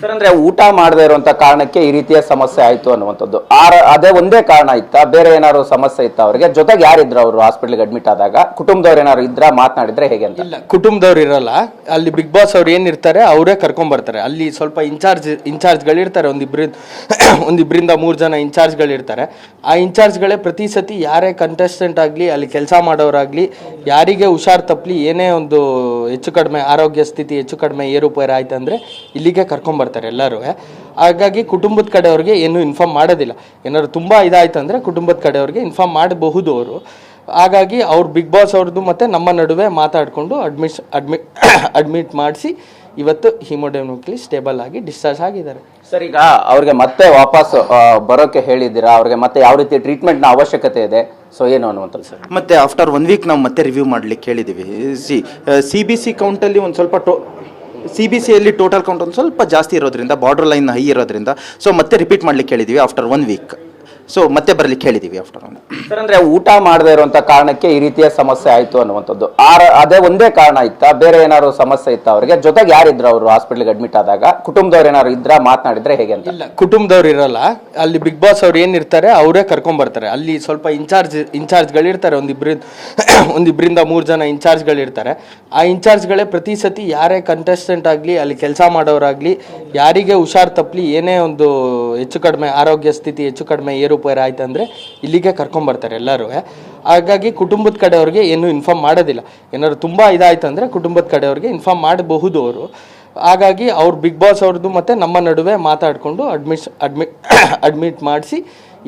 Sir ಅಂದ್ರೆ ಊಟ ಮಾಡದೇ ಇರುವಂತ ಕಾರಣಕ್ಕೆ ಈ ರೀತಿಯ ಸಮಸ್ಯೆ ಆಯ್ತು ಅನ್ನುವಂಥದ್ದು. ಆರ, ಅದೇ ಒಂದೇ ಕಾರಣ ಇತ್ತ, ಬೇರೆ ಏನಾದ್ರು ಸಮಸ್ಯೆ ಇತ್ತ ಅವರಿಗೆ? ಜೊತೆಗೆ ಯಾರಿದ್ರು ಅವರು ಹಾಸ್ಪಿಟಲ್ಗೆ ಅಡ್ಮಿಟ್ ಆದಾಗ? ಕುಟುಂಬದವ್ರು ಏನಾದ್ರು ಇದ್ರ? ಮಾತನಾಡಿದ್ರೆ ಹೇಗೆ ಅಂತ? ಇಲ್ಲ, ಕುಟುಂಬದವ್ರು ಇರಲ್ಲ. ಅಲ್ಲಿ ಬಿಗ್ ಬಾಸ್ ಅವ್ರು ಏನಿರ್ತಾರೆ ಅವರೇ ಕರ್ಕೊಂಡ್ ಬರ್ತಾರೆ. ಅಲ್ಲಿ ಸ್ವಲ್ಪ ಇನ್ಚಾರ್ಜ್ ಇನ್ಚಾರ್ಜ್ಗಳು ಇರ್ತಾರೆ. ಒಂದಿಬ್ರಿಂದ ಒಂದಿಬ್ರಿಂದ ಮೂರು ಜನ ಇನ್ಚಾರ್ಜ್ಗಳು ಇರ್ತಾರೆ. ಆ ಇನ್ಚಾರ್ಜ್ಗಳೇ ಪ್ರತಿ ಸತಿ ಯಾರೇ ಕಂಟೆಸ್ಟೆಂಟ್ ಆಗಲಿ, ಅಲ್ಲಿ ಕೆಲಸ ಮಾಡೋರಾಗ್ಲಿ ಯಾರಿಗೆ ಹುಷಾರ್ ತಪ್ಪಲಿ ಏನೇ ಒಂದು ಹೆಚ್ಚು ಕಡಿಮೆ ಆರೋಗ್ಯ ಸ್ಥಿತಿ ಹೆಚ್ಚು ಕಡಿಮೆ ಏರುಪೇರು ಆಯ್ತು ಅಂದರೆ ಇಲ್ಲಿಗೆ ಕರ್ಕೊಂಬರ್ತಾರೆ ಎಲ್ಲರೂ ಹಾಗಾಗಿ ಕುಟುಂಬದ ಕಡೆಯವ್ರಿಗೆ ಏನು ಇನ್ಫಾರ್ಮ್ ಮಾಡೋದಿಲ್ಲ. ಏನಾದ್ರು ತುಂಬ ಇದಾಯ್ತು ಅಂದರೆ ಕುಟುಂಬದ ಕಡೆಯವ್ರಿಗೆ ಇನ್ಫಾರ್ಮ್ ಮಾಡಬಹುದು ಅವರು. ಹಾಗಾಗಿ ಅವ್ರು ಬಿಗ್ ಬಾಸ್ ಅವ್ರದ್ದು ಮತ್ತು ನಮ್ಮ ನಡುವೆ ಮಾತಾಡಿಕೊಂಡು ಅಡ್ಮಿಷ್ ಅಡ್ಮಿಟ್ ಅಡ್ಮಿಟ್ ಮಾಡಿಸಿ ಇವತ್ತು ಹಿಮೋಡೆಮಿಕ್ಲಿ ಸ್ಟೇಬಲ್ ಆಗಿ ಡಿಸ್ಚಾರ್ಜ್ ಆಗಿದ್ದಾರೆ. ಸರ್ ಈಗ ಅವ್ರಿಗೆ ಮತ್ತೆ ವಾಪಸ್ ಬರೋಕ್ಕೆ ಬರೋಕೆ ಹೇಳಿದ್ದೀರಾ? ಅವ್ರಿಗೆ ಮತ್ತೆ ಯಾವ ರೀತಿ ಟ್ರೀಟ್ಮೆಂಟ್ನ ಅವಶ್ಯಕತೆ ಇದೆ? ಸೊ ಏನು ಅನ್ನುವಂಥದ್ದು ಸರ್? ಮತ್ತೆ ಆಫ್ಟರ್ ಒನ್ ವೀಕ್ ನಾವು ಮತ್ತೆ ರಿವ್ಯೂ ಮಾಡ್ಲಿಕ್ಕೆ ಹೇಳಿದ್ದೀವಿ ಸಿ ಸಿ ಬಿ ಸಿ ಕೌಂಟಲ್ಲಿ ಒಂದು ಸ್ವಲ್ಪ ಟೋ ಸಿ ಬಿ ಸಿಯಲ್ಲಿ ಟೋಟಲ್ ಕೌಂಟ್ ಒಂದು ಸ್ವಲ್ಪ ಜಾಸ್ತಿ ಇರೋದ್ರಿಂದ ಬಾರ್ಡರ್ ಲೈನ್ ಹೈ ಇರೋದ್ರಿಂದ ಸೊ ಮತ್ತೆ ರಿಪೀಟ್ ಮಾಡ್ಲಿಕ್ಕೆ ಹೇಳಿದ್ದೀವಿ ಆಫ್ಟರ್ ಒನ್ ವೀಕ್ ಸೊ ಮತ್ತೆ ಬರ್ಲಿಕ್ಕೆ ಹೇಳಿದೀವಿ ಆಫ್ಟರ್ ಒನ್ ಸರ್ ಅಂದ್ರೆ ಊಟ ಮಾಡದೇ ಇರುವಂತ ಕಾರಣಕ್ಕೆ ಈ ರೀತಿಯ ಸಮಸ್ಯೆ ಆಯ್ತು ಅನ್ನುವಂಥದ್ದು. ಆರ, ಅದೇ ಒಂದೇ ಕಾರಣ ಇತ್ತ, ಬೇರೆ ಏನಾದ್ರು ಸಮಸ್ಯೆ ಇತ್ತ ಅವರಿಗೆ? ಜೊತೆಗೆ ಯಾರಿದ್ರು ಅವರು ಹಾಸ್ಪಿಟಲ್ಗೆ ಅಡ್ಮಿಟ್ ಆದಾಗ? ಕುಟುಂಬದವ್ರು ಏನಾದ್ರು ಇದ್ರ ಮಾತನಾಡಿದ್ರೆ ಹೇಗೆ ಅಂತ? ಇಲ್ಲ, ಕುಟುಂಬದವ್ರು ಇರಲ್ಲ. ಅಲ್ಲಿ ಬಿಗ್ ಬಾಸ್ ಅವ್ರು ಏನಿರ್ತಾರೆ ಅವರೇ ಕರ್ಕೊಂಡ್ ಬರ್ತಾರೆ. ಅಲ್ಲಿ ಸ್ವಲ್ಪ ಇನ್ಚಾರ್ಜ್ ಇನ್ಚಾರ್ಜ್ಗಳು ಇರ್ತಾರೆ. ಒಂದಿಬ್ರಿಂದ ಒಂದಿಬ್ರಿಂದ ಮೂರು ಜನ ಇನ್ಚಾರ್ಜ್ಗಳು ಇರ್ತಾರೆ. ಆ ಇನ್ಚಾರ್ಜ್ಗಳೇ ಪ್ರತಿ ಸತಿ ಯಾರೇ ಕಂಟೆಸ್ಟೆಂಟ್ ಆಗಲಿ, ಅಲ್ಲಿ ಕೆಲಸ ಮಾಡೋರಾಗ್ಲಿ ಯಾರಿಗೆ ಹುಷಾರ್ ತಪ್ಪಲಿ ಏನೇ ಒಂದು ಹೆಚ್ಚು ಕಡಿಮೆ ಆರೋಗ್ಯ ಸ್ಥಿತಿ ಹೆಚ್ಚು ಕಡಿಮೆ ಏರುಪೇರು ಆಯ್ತು ಅಂದರೆ ಇಲ್ಲಿಗೆ ಕರ್ಕೊಂಬರ್ತಾರೆ ಎಲ್ಲರೂ. ಹಾಗಾಗಿ ಕುಟುಂಬದ ಕಡೆಯವ್ರಿಗೆ ಏನು ಇನ್ಫಾರ್ಮ್ ಮಾಡೋದಿಲ್ಲ. ಏನಾದ್ರು ತುಂಬ ಇದಾಯ್ತು ಅಂದರೆ ಕುಟುಂಬದ ಕಡೆಯವ್ರಿಗೆ ಇನ್ಫಾರ್ಮ್ ಮಾಡಬಹುದು ಅವರು. ಹಾಗಾಗಿ ಅವ್ರು ಬಿಗ್ ಬಾಸ್ ಅವ್ರದ್ದು ಮತ್ತು ನಮ್ಮ ನಡುವೆ ಮಾತಾಡಿಕೊಂಡು ಅಡ್ಮಿಟ್ ಅಡ್ಮಿಟ್ ಅಡ್ಮಿಟ್ ಮಾಡಿಸಿ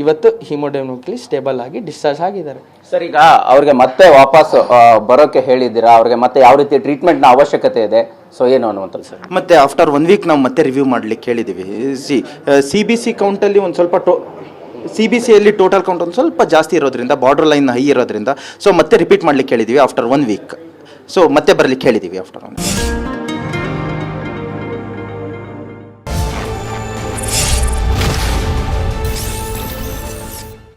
ಇವತ್ತು ಹಿಮೋಡೆಮಿಕ್ಲಿ ಸ್ಟೇಬಲ್ ಆಗಿ ಡಿಸ್ಚಾರ್ಜ್ ಆಗಿದ್ದಾರೆ. ಸರ್ ಈಗ ಅವ್ರಿಗೆ ಮತ್ತೆ ವಾಪಸ್ ಆ, ಬರೋಕೆ ಹೇಳಿದ್ದೀರಾ? ಅವ್ರಿಗೆ ಮತ್ತೆ ಯಾವ ರೀತಿ ಟ್ರೀಟ್ಮೆಂಟ್ನ ನ ಅವಶ್ಯಕತೆ ಇದೆ? ಸೊ ಏನು ಅನ್ನುವಂಥದ್ದು ಸರ್? ಮತ್ತೆ ಆಫ್ಟರ್ ಒನ್ ವೀಕ್ ನಾವು ಮತ್ತೆ ರಿವ್ಯೂ ಮಾಡ್ಲಿಕ್ಕೆ ಹೇಳಿದ್ದೀವಿ. ಸಿ ಸಿ ಬಿ ಸಿ ಕೌಂಟಲ್ಲಿ ಒಂದು ಸ್ವಲ್ಪ ಟೋ ಸಿ ಬಿ ಸಿಯಲ್ಲಿ ಟೋಟಲ್ ಕೌಂಟ್ ಒಂದು ಸ್ವಲ್ಪ ಜಾಸ್ತಿ ಇರೋದ್ರಿಂದ ಬಾರ್ಡರ್ ಲೈನ್ ಹೈ ಇರೋದ್ರಿಂದ ಸೊ ಮತ್ತೆ ರಿಪೀಟ್ ಮಾಡ್ಲಿಕ್ಕೆ ಹೇಳಿದ್ದೀವಿ ಆಫ್ಟರ್ ಒನ್ ವೀಕ್ ಸೊ ಮತ್ತೆ ಬರಲಿಕ್ಕೆ ಹೇಳಿದ್ದೀವಿ ಆಫ್ಟರ್ ಒನ್